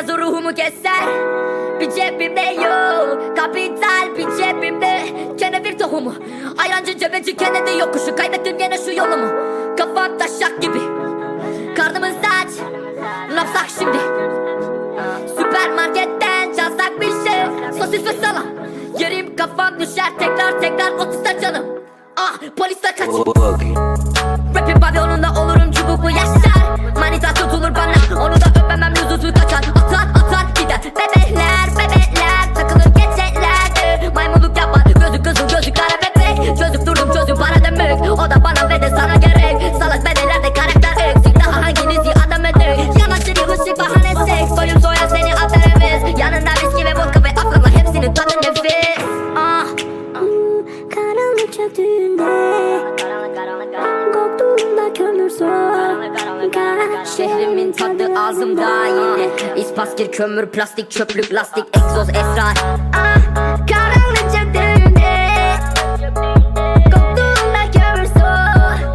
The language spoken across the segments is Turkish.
Ayazı ruhumu keser. Bir cebimde yok. Kapital bir cebimde. Kenevir tohumu. Ayancı cebeci Kennedy yokuşu. Kaybettim yine şu yolumu. Kafam taşak gibi. Karnımı saç Ne yapsak şimdi. Süpermarketten çalsak bir şey. Sosis ve salam. Yerim kafam düşer. Tekrar tekrar otuzda canım. Ah polisler kaç Şehrimin tadı ağzımda yine İspaskir, kömür, plastik, çöplük, lastik, egzoz, esrar Ah, Karanlık çöktüğünde Koktuğunda kömür soğuk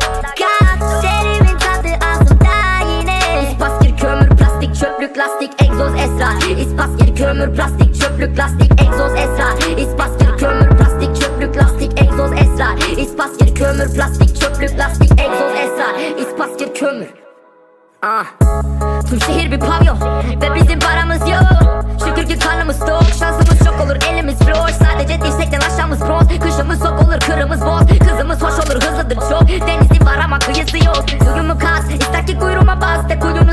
Şehrimin tadı ağzımda yine İspaskir, kömür, plastik, çöplük, lastik, egzoz, esrar İspaskir, kömür, plastik, çöplük, lastik, egzoz, esrar İspaskir, kömür, plastik, çöplük, lastik, egzoz, esrar İspaskir, kömür, plastik, çöplük, esrar İspaskir, kömür Ah. Tüm şehir bir pavyon Ve bizim paramız yok. Şükür ki karnımız tok Şansımız çok olur. Elimiz flor Sadece dirsekten aşağımız bronz. Kışımız sok olur kırımız boz. Kızımız hoş olur hızlıdır çok. Denizi var ama kıyısı yok. Suyumu kas ister ki kuyruğuma bas. De kuyunuz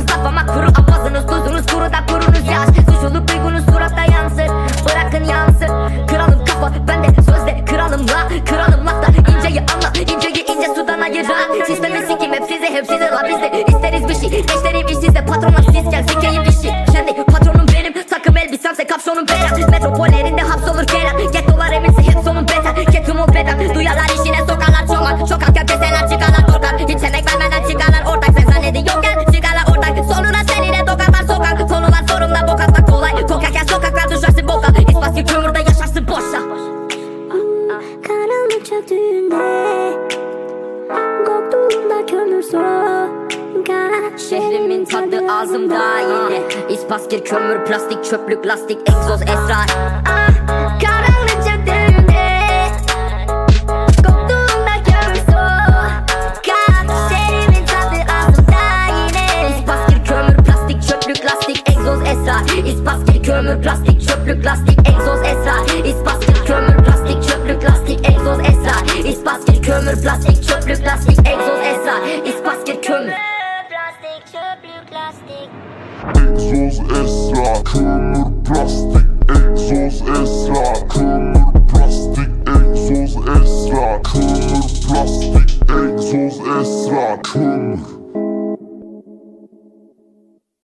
size la biz isteriz bir şey. Eşlerim işsizde patronlar sizken sikeyim işi. Kendi patronum benim takım elbisemse kapşonum beyaz Metropollerinde hapsolur gelen Gettolar eminse hep sonun beter. Ketum ol beden Duyarlar işine sokarlar çomak Çok az köpeseler çıkarlar korkar Hiç emek vermeden çıkarlar ortak. Sen zannediyorken çıkarlar ortak. Sonuna seninle tokatlar sokak. Konular sorunla bok atmak kolay. Kokarken sokaklar düşersin boka. İspaskı kömürde yaşarsın boşa. Karanlık çöktüğünde Şehrimin tadı ağzımda yine. İspaskir, kömür, plastik, çöplük, lastik, egzoz, esrar Karanlık çöktüğünde Koktuğunda kömür soğuk Şehrimin tadı ağzımda yine. İspaskir, kömür, plastik, çöplük, lastik, egzoz, esrar İspaskir, kömür, plastik, çöplük, lastik, egzoz, esrar İspaskir, kömür, plastik, çöplük, lastik, egzoz, esrar İspaskir, kömür, plastik, çöplük, lastik, egzoz, Egzoz esrar, kömür,